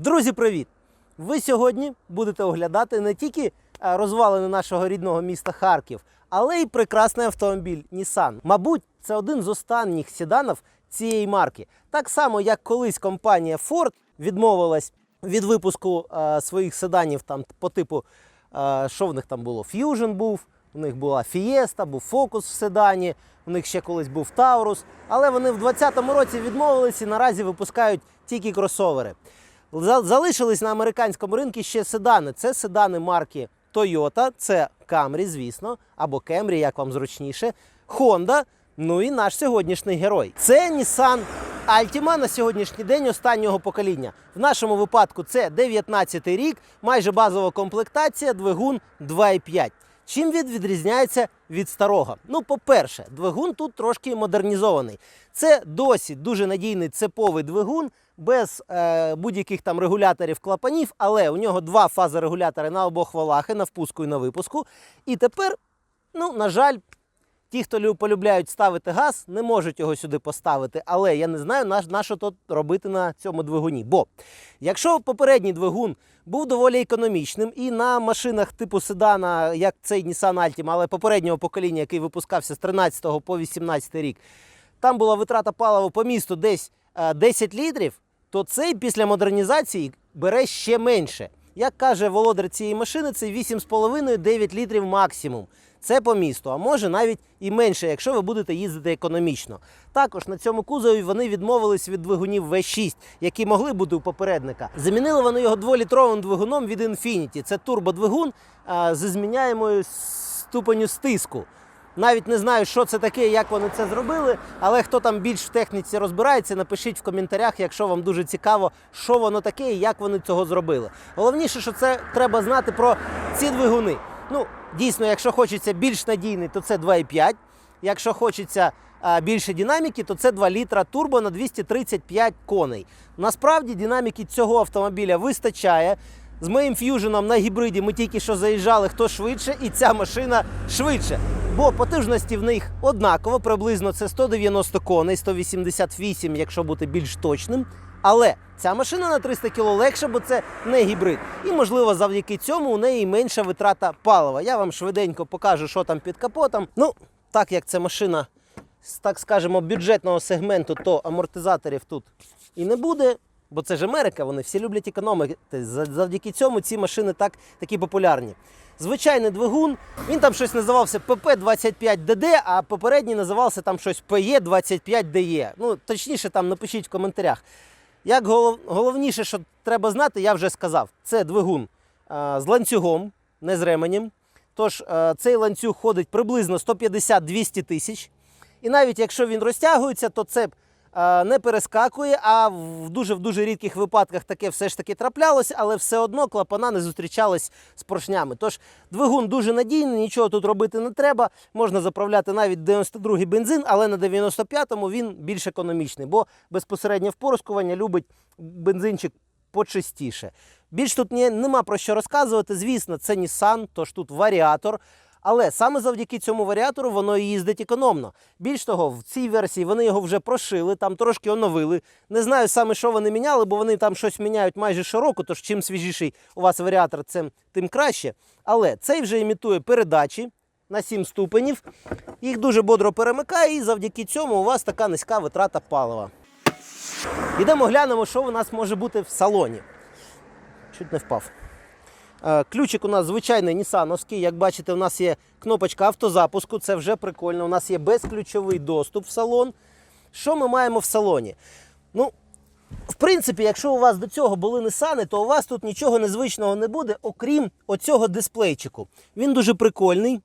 Друзі, привіт! Ви сьогодні будете оглядати не тільки е, розвалини нашого рідного міста Харків, але й прекрасний автомобіль Nissan. Мабуть, це один з останніх седанів цієї марки. Так само, як колись компанія Ford відмовилась від випуску е, своїх седанів там по типу, е, що в них там було? Fusion був, у них була Fiesta, був Focus в седані, у них ще колись був Taurus, але вони в 2020 році відмовились і наразі випускають тільки кросовери. За- Залишились на американському ринку ще седани. Це седани марки Toyota, це Camry, звісно, або Camry, як вам зручніше, Honda, ну і наш сьогоднішній герой. Це Nissan Altima на сьогоднішній день останнього покоління. В нашому випадку це 19 рік, майже базова комплектація, двигун 2,5. Чим він відрізняється від старого? Ну, по-перше, двигун тут трошки модернізований. Це досі дуже надійний цеповий двигун без е, будь-яких там регуляторів клапанів, але у нього два фазорегулятори на обох валах, і на впуску і на випуску. І тепер, ну, на жаль, ті, хто полюбляють ставити газ, не можуть його сюди поставити. Але я не знаю, на, на що тут робити на цьому двигуні. Бо якщо попередній двигун був доволі економічним, і на машинах типу седана, як цей Nissan Altima, але попереднього покоління, який випускався з 13 по 18 рік, там була витрата палива по місту десь е, 10 літрів, то цей після модернізації бере ще менше. Як каже володар цієї машини, це 8,5-9 літрів максимум. Це по місту, а може навіть і менше, якщо ви будете їздити економічно. Також на цьому кузові вони відмовились від двигунів V6, які могли бути у попередника. Замінили вони його дволітровим двигуном від Infiniti. Це турбодвигун а, зі зміняємою ступеню стиску. Навіть не знаю, що це таке, як вони це зробили, але хто там більш в техніці розбирається, напишіть в коментарях, якщо вам дуже цікаво, що воно таке і як вони цього зробили. Головніше, що це треба знати про ці двигуни. Ну, дійсно, якщо хочеться більш надійний, то це 2,5. Якщо хочеться а, більше динаміки, то це 2 літра турбо на 235 коней. Насправді динаміки цього автомобіля вистачає. З моїм ф'юженом на гібриді ми тільки що заїжджали хто швидше, і ця машина швидше. Бо потужності в них однаково, приблизно це 190 коней, 188, якщо бути більш точним. Але ця машина на 300 кг легша, бо це не гібрид. І, можливо, завдяки цьому у неї менша витрата палива. Я вам швиденько покажу, що там під капотом. Ну, так як це машина, з, так скажемо, бюджетного сегменту, то амортизаторів тут і не буде. Бо це ж Америка, вони всі люблять економити. За- Завдяки цьому ці машини так, такі популярні. Звичайний двигун, він там щось називався PP25DD, а попередній називався там щось PE25DE. Ну, точніше, там напишіть в коментарях. Як голов... головніше, що треба знати, я вже сказав. Це двигун а, з ланцюгом, не з ременем. Тож а, цей ланцюг ходить приблизно 150-200 тисяч. І навіть якщо він розтягується, то цеп а, не перескакує, а в дуже в дуже рідких випадках таке все ж таки траплялося, але все одно клапана не зустрічались з поршнями. Тож двигун дуже надійний, нічого тут робити не треба. Можна заправляти навіть 92-й бензин, але на 95-му він більш економічний, бо безпосереднє впорскування любить бензинчик почистіше. Більш тут нема про що розказувати. Звісно, це Nissan, тож тут варіатор. Але саме завдяки цьому варіатору воно і їздить економно. Більш того, в цій версії вони його вже прошили, там трошки оновили. Не знаю саме, що вони міняли, бо вони там щось міняють майже щороку, тож чим свіжіший у вас варіатор, тим краще. Але цей вже імітує передачі на 7 ступенів. Їх дуже бодро перемикає, і завдяки цьому у вас така низька витрата палива. Ідемо глянемо, що у нас може бути в салоні. Чуть не впав. Е, Ключик у нас звичайний нісановський. Як бачите, у нас є кнопочка автозапуску, це вже прикольно. У нас є безключовий доступ в салон. Що ми маємо в салоні? Ну, в принципі, якщо у вас до цього були Нисани, то у вас тут нічого незвичного не буде, окрім оцього дисплейчику. Він дуже прикольний.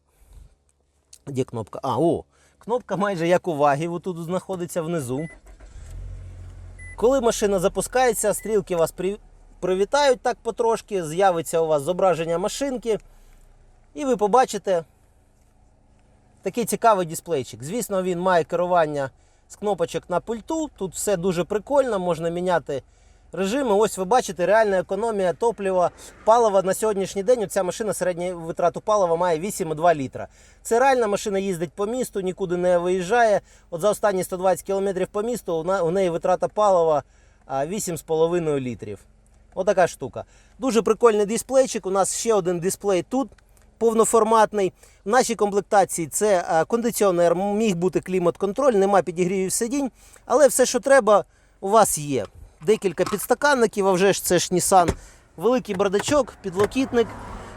Де кнопка? А, о, кнопка майже як у вагі, тут знаходиться внизу. Коли машина запускається, стрілки вас при- привітають так потрошки, з'явиться у вас зображення машинки, і ви побачите такий цікавий дисплейчик. Звісно, він має керування з кнопочок на пульту. Тут все дуже прикольно, можна міняти режими. Ось ви бачите, реальна економія топлива, палива на сьогоднішній день. Ця машина середню витрату палива має 8,2 літра. Це реальна машина їздить по місту, нікуди не виїжджає. От за останні 120 км по місту у неї витрата палива 8,5 літрів. Отака штука. Дуже прикольний дисплейчик. У нас ще один дисплей тут. Повноформатний. В нашій комплектації це е, кондиціонер, міг бути клімат-контроль, нема підігрівів сидінь, але все, що треба, у вас є. Декілька підстаканників, а вже ж це ж Nissan. Великий бардачок, підлокітник.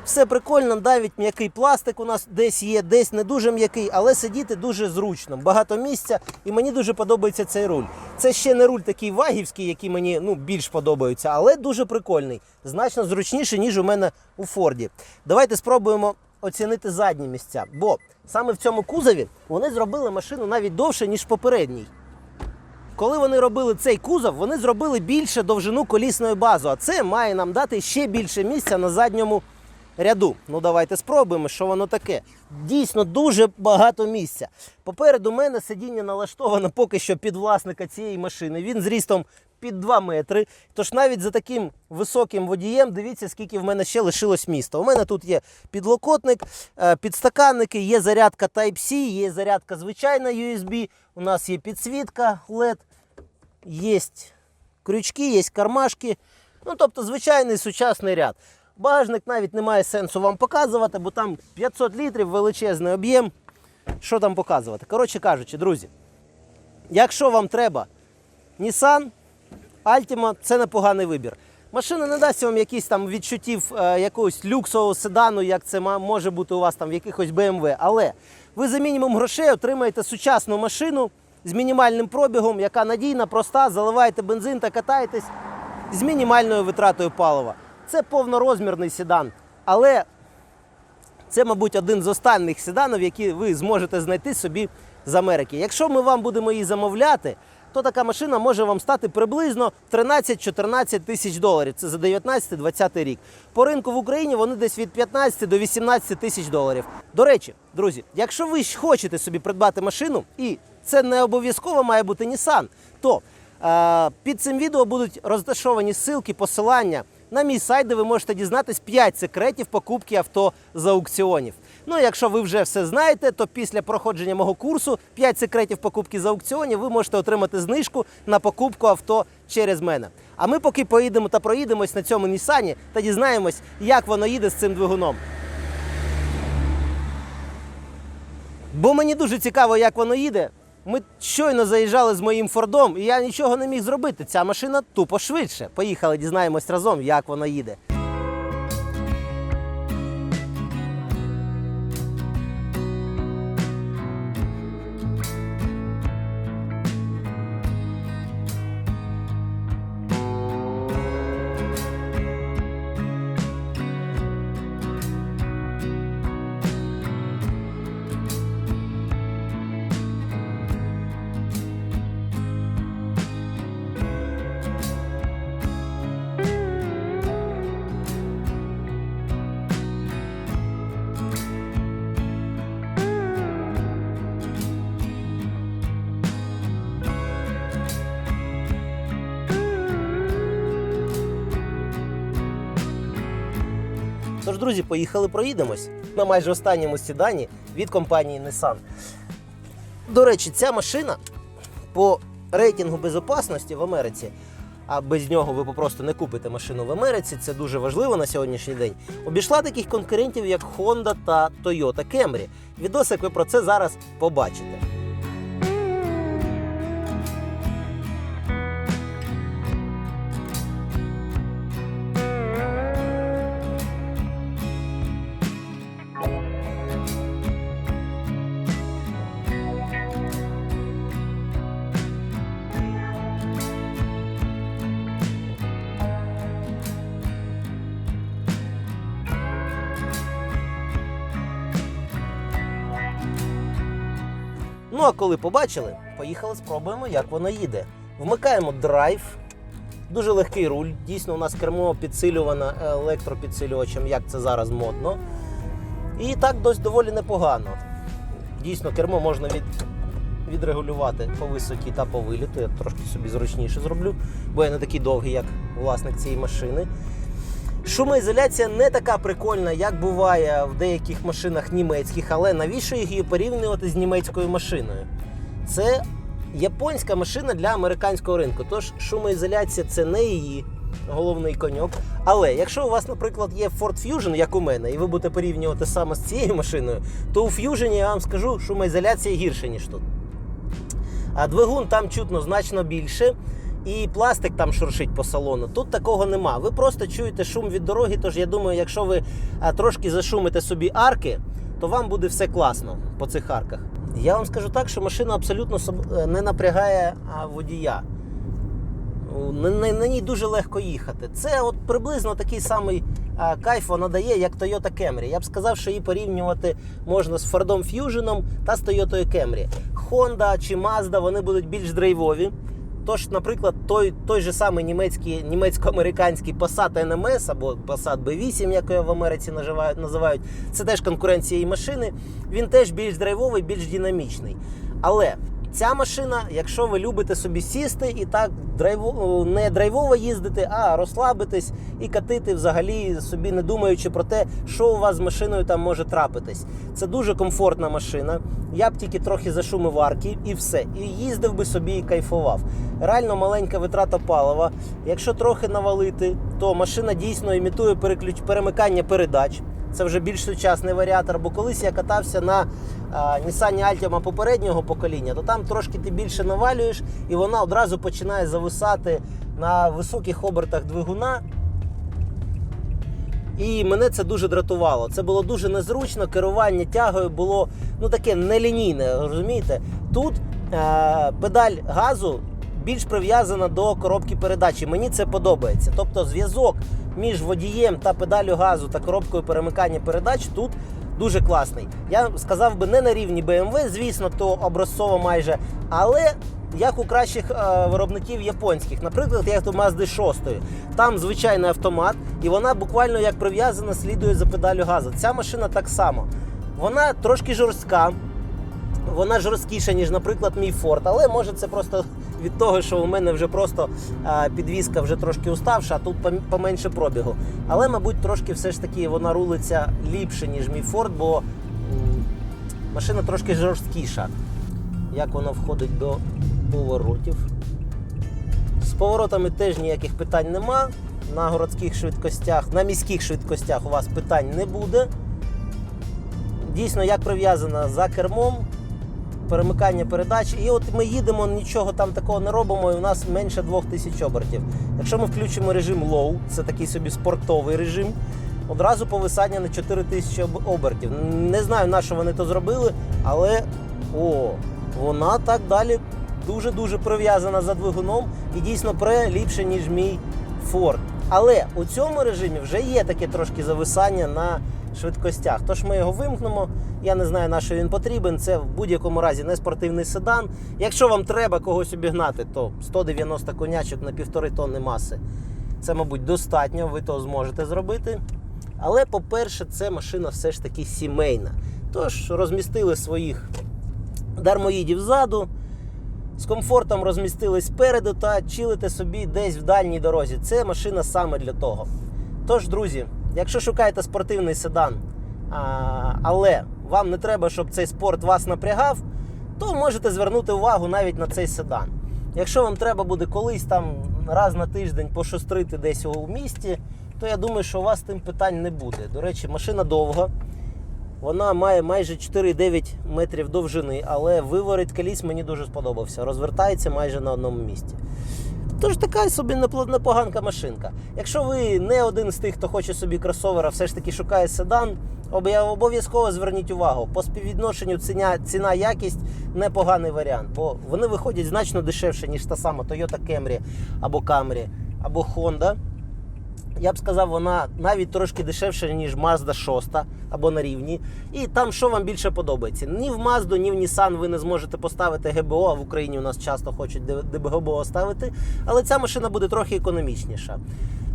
Все прикольно, навіть м'який пластик у нас десь є, десь не дуже м'який, але сидіти дуже зручно. Багато місця, і мені дуже подобається цей руль. Це ще не руль такий вагівський, який мені ну, більш подобаються, але дуже прикольний. Значно зручніше, ніж у мене у Форді. Давайте спробуємо оцінити задні місця. Бо саме в цьому кузові вони зробили машину навіть довше, ніж попередній. Коли вони робили цей кузов, вони зробили більше довжину колісної бази, а це має нам дати ще більше місця на задньому ряду. Ну давайте спробуємо, що воно таке. Дійсно дуже багато місця. Попереду мене сидіння налаштовано поки що під власника цієї машини. Він зрістом під 2 метри. Тож навіть за таким високим водієм, дивіться, скільки в мене ще лишилось міста. У мене тут є підлокотник, е, підстаканники, є зарядка Type-C, є зарядка звичайна USB. У нас є підсвітка LED, є крючки, є кармашки. Ну, тобто, звичайний сучасний ряд. Багажник навіть немає сенсу вам показувати, бо там 500 літрів, величезний об'єм. Що там показувати? Коротше кажучи, друзі, якщо вам треба Nissan, Altima це непоганий вибір. Машина не дасть вам якісь там відчуттів е, якогось люксового седану, як це може бути у вас там в якихось BMW. Але ви за мінімум грошей отримаєте сучасну машину з мінімальним пробігом, яка надійна, проста, заливаєте бензин та катаєтесь з мінімальною витратою палива. Це повнорозмірний седан. Але це, мабуть, один з останніх седанів, які ви зможете знайти собі з Америки. Якщо ми вам будемо її замовляти, то така машина може вам стати приблизно 13-14 тисяч доларів. Це за 19-20 рік. По ринку в Україні вони десь від 15 до 18 тисяч доларів. До речі, друзі, якщо ви хочете собі придбати машину, і це не обов'язково має бути Nissan, то е, під цим відео будуть розташовані ссылки, посилання на мій сайт, де ви можете дізнатись 5 секретів покупки авто з аукціонів. Ну, якщо ви вже все знаєте, то після проходження мого курсу 5 секретів покупки з аукціонів ви можете отримати знижку на покупку авто через мене. А ми поки поїдемо та проїдемось на цьому Нісані та дізнаємось, як воно їде з цим двигуном. Бо мені дуже цікаво, як воно їде. Ми щойно заїжджали з моїм Фордом, і я нічого не міг зробити. Ця машина тупо швидше. Поїхали, дізнаємось разом, як вона їде. Тож, друзі, поїхали проїдемось на майже останньому сідані від компанії Nissan. До речі, ця машина по рейтингу безопасності в Америці, а без нього ви попросту не купите машину в Америці, це дуже важливо на сьогоднішній день. Обійшла таких конкурентів, як Honda та Toyota Camry. Відосик ви про це зараз побачите. А коли побачили, поїхали спробуємо, як воно їде. Вмикаємо драйв. Дуже легкий руль. Дійсно, у нас кермо підсилюване електропідсилювачем, як це зараз модно. І так дось доволі непогано. Дійсно, кермо можна від, відрегулювати по висоті та по виліту. Я трошки собі зручніше зроблю, бо я не такий довгий, як власник цієї машини. Шумоізоляція не така прикольна, як буває в деяких машинах німецьких, але навіщо її порівнювати з німецькою машиною? Це японська машина для американського ринку. Тож шумоізоляція це не її головний коньок. Але якщо у вас, наприклад, є Ford Fusion, як у мене, і ви будете порівнювати саме з цією машиною, то у Fusion я вам скажу, шумоізоляція гірше, ніж тут. А двигун там чутно значно більше. І пластик там шуршить по салону. Тут такого нема. Ви просто чуєте шум від дороги. Тож я думаю, якщо ви трошки зашумите собі арки, то вам буде все класно по цих арках. Я вам скажу так, що машина абсолютно е, не напрягає водія. На, на, на ній дуже легко їхати. Це от приблизно такий самий а, кайф вона дає, як Toyota Camry. Я б сказав, що її порівнювати можна з Ford Fusion та з Toyota Camry. Honda чи Mazda вони будуть більш драйвові. Тож, наприклад, той, той же самий німецький, німецько-американський Passat NMS або Passat B8, як його в Америці називають, це теж конкуренція і машини. Він теж більш драйвовий, більш динамічний. Але ця машина, якщо ви любите собі сісти і так драйво, не драйвово їздити, а розслабитись і катити взагалі собі не думаючи про те, що у вас з машиною там може трапитись. Це дуже комфортна машина. Я б тільки трохи зашумив арки і все. І їздив би собі і кайфував. Реально маленька витрата палива. Якщо трохи навалити, то машина дійсно імітує переключ... перемикання передач. Це вже більш сучасний варіатор. Бо колись я катався на Nissan Altima попереднього покоління, то там трошки ти більше навалюєш, і вона одразу починає зависати на високих обертах двигуна. І мене це дуже дратувало. Це було дуже незручно. Керування тягою було ну таке нелінійне, розумієте? Тут е- педаль газу більш прив'язана до коробки передачі. Мені це подобається. Тобто зв'язок між водієм та педалю газу та коробкою перемикання передач тут дуже класний. Я сказав би не на рівні BMW, звісно, то образцово майже, але як у кращих е, виробників японських, наприклад, як у Mazda 6. Там звичайний автомат, і вона буквально як прив'язана слідує за педалю газу. Ця машина так само. Вона трошки жорстка, вона жорсткіша, ніж, наприклад, мій Ford, але може це просто від того, що у мене вже просто а, підвізка вже трошки уставша, а тут поменше пробігу. Але, мабуть, трошки все ж таки вона рулиться ліпше, ніж мій Ford, бо машина трошки жорсткіша. Як вона входить до поворотів. З поворотами теж ніяких питань нема. На городських швидкостях, на міських швидкостях у вас питань не буде. Дійсно, як прив'язана за кермом, перемикання передач. І от ми їдемо, нічого там такого не робимо, і у нас менше 2000 обертів. Якщо ми включимо режим low, це такий собі спортовий режим, одразу повисання на 4000 об- обертів. Не знаю, на що вони то зробили, але о, вона так далі дуже-дуже прив'язана за двигуном і дійсно пре ліпше, ніж мій Ford. Але у цьому режимі вже є таке трошки зависання на швидкостях. Тож ми його вимкнемо. Я не знаю, на що він потрібен. Це в будь-якому разі не спортивний седан. Якщо вам треба когось обігнати, то 190 конячок на півтори тонни маси. Це, мабуть, достатньо, ви то зможете зробити. Але, по-перше, це машина все ж таки сімейна. Тож розмістили своїх дармоїдів ззаду, з комфортом розмістились спереду та чилите собі десь в дальній дорозі. Це машина саме для того. Тож, друзі, якщо шукаєте спортивний седан, але вам не треба, щоб цей спорт вас напрягав, то можете звернути увагу навіть на цей седан. Якщо вам треба буде колись там раз на тиждень пошустрити десь у місті, то я думаю, що у вас тим питань не буде. До речі, машина довга. Вона має майже 4,9 метрів довжини, але виворіт коліс мені дуже сподобався. Розвертається майже на одному місці. Тож така собі непоганка машинка. Якщо ви не один з тих, хто хоче собі кросовера, все ж таки шукає седан, обов'язково зверніть увагу. По співвідношенню ціна, ціна якість непоганий варіант, бо вони виходять значно дешевше, ніж та сама Toyota Camry або Camry, або Honda. Я б сказав, вона навіть трошки дешевша, ніж Mazda 6 або на рівні. І там що вам більше подобається? Ні в Mazda, ні в Nissan ви не зможете поставити ГБО, а в Україні у нас часто хочуть ГБО ставити. Але ця машина буде трохи економічніша.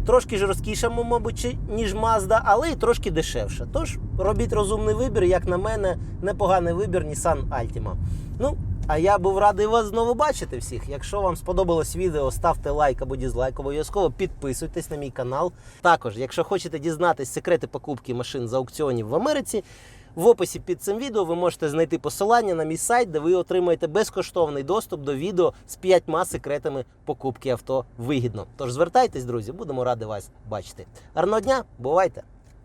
Трошки жорсткіша, мабуть, ніж Mazda, але й трошки дешевша. Тож робіть розумний вибір, як на мене, непоганий вибір Nissan Altima. Ну, а я був радий вас знову бачити всіх. Якщо вам сподобалось відео, ставте лайк або дізлайк, обов'язково підписуйтесь на мій канал. Також, якщо хочете дізнатись секрети покупки машин з аукціонів в Америці, В описі під цим відео ви можете знайти посилання на мій сайт, де ви отримаєте безкоштовний доступ до відео з п'ятьма секретами покупки авто вигідно. Тож звертайтесь, друзі, будемо раді вас бачити. Гарного дня, бувайте!